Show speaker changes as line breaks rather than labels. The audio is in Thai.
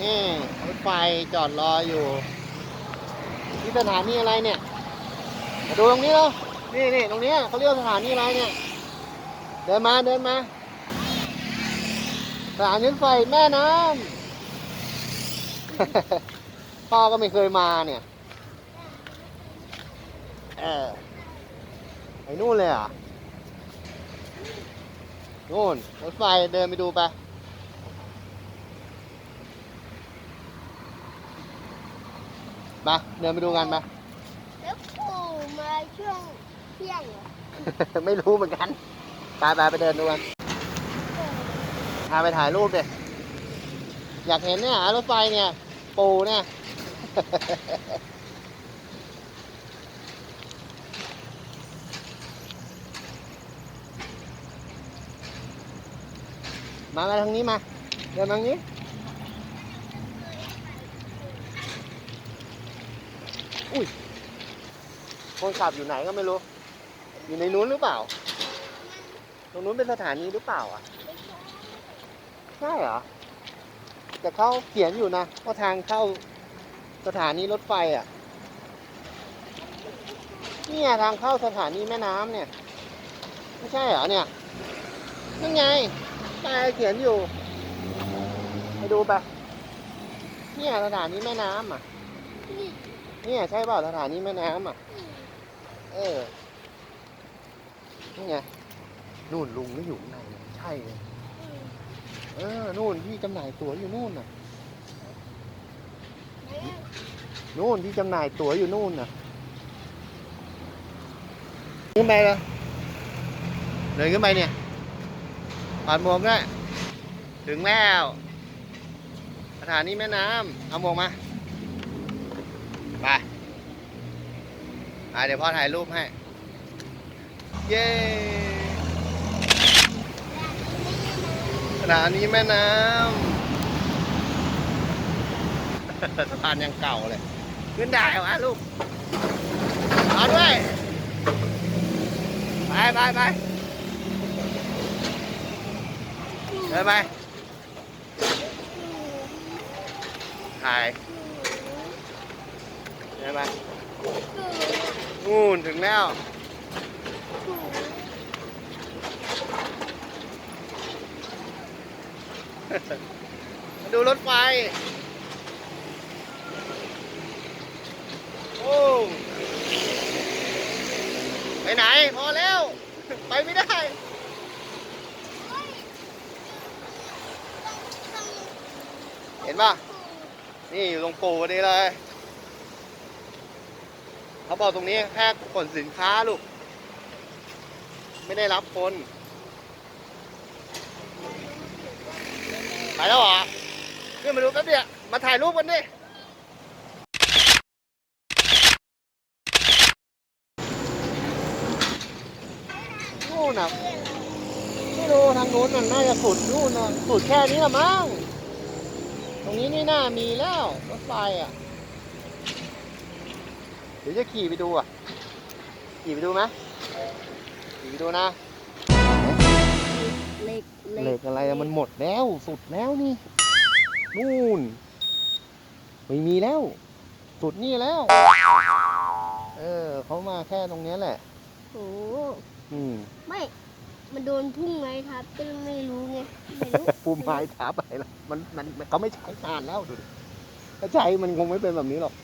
นี่รถไฟจอดรออยู่ ที่สถานีอะไรเนี่ยมาดูตรงนี้เนาะนี่นี่ตรงนี้เขาเรียกสถานีอะไรเนี่ย เดินมาเดินมาสถานีรถไฟแม่น้ำพ่อก็ไม่เคยมาเนี่ย เออไปนู่นเลยอะนู่นรถไฟเดินไปดูไป มา เดินไปดูกันไป
แล้วปู่มาช่วงเที่ยงเหรอ
ไม่รู้เหมือนกันไปไปไปเดินดูกันพาไปถ่ายรูปดิอยากเห็นเนี่ยรถไฟเนี่ย ปูเนี่ย มามาทางนี้มา เดินมาทางนี้ อุ้ยคนขับอยู่ไหนก็ไม่รู้ อยู่ในนู้นหรือเปล่า ตรงนู้นเป็นสถานีหรือเปล่าอะใช่เหรอ แต่เขาเขียนอยู่นะว่าทางเข้าสถานีรถไฟอะ เนี่ยทางเข้าสถานีแม่น้ำเนี่ย ไม่ใช่เหรอเนี่ยนั่นไงป้ายเขียนอยู่ ไปดูไปเนี่ยสถานีแม่น้ำอะ เนี่ยใช่เปล่าสถานีแม่น้ำอะ เออ นี่ไง นู่นลุงก็อยู่ข้างในใช่เลย เออ นู่นที่จำหน่ายตั๋วอยู่นู่นน่ะ นู่นที่จำหน่ายตั๋วอยู่นู่นน่ะขึ้นไปเลยเดินขึ้นไปเนี่ยถอดหมวกด้วยถึงแล้ว สถานีแม่น้ำเอาหมวกมา ไปเดี๋ยวพ่อถ่ายรูปให้ เย้สถานีแม่น้ำสะพานยังเก่าเลยขึ้นได้เหรอวะลูกเอาด้วย ไปไปไปเดินไปถ่าย เดินไปนู่นถึงแล้ว มาดูรถไฟ โอ้ ไปไหน พอแล้ว ไปไม่ได้เห็นป่ะ นี่อยู่ตรงปูพอดีเลย เขาบอกตรงนี้แค่ขนสินค้าลูก ไม่ได้รับคน ไปแล้วเหรอขึ้นมาดูแป๊บเดียวมาถ่ายรูปกันดินู่นนะไม่รู้ทางโน้นมันน่าจะสุดนู่นนะสุดแค่นี้ละมั้ง ตรงนี้นี่น่ามีแล้วรถไฟอะ ดี๋ยวจะขี่ไปดูอะ ขี่ไปดูไหมขี่ไปดูนะ
เหล็ก
เหล็กอะไรอะมันหมดแล้วสุดแล้วนี่ นู่น ไม่มีแล้ว สุดนี่แล้ว เออเขามาแค่ตรงเนี้ยแหละ
โอ้
อืม
ไม่ มันโดนพุ่งไงครับก็ไม่รู้ไง ไม่รู้
ปูไม้ทับไปแล้วมันมันมันเขาไม่ใช้นานแล้วดูดิถ้าใช้มันคงไม่เป็นแบบนี้หรอก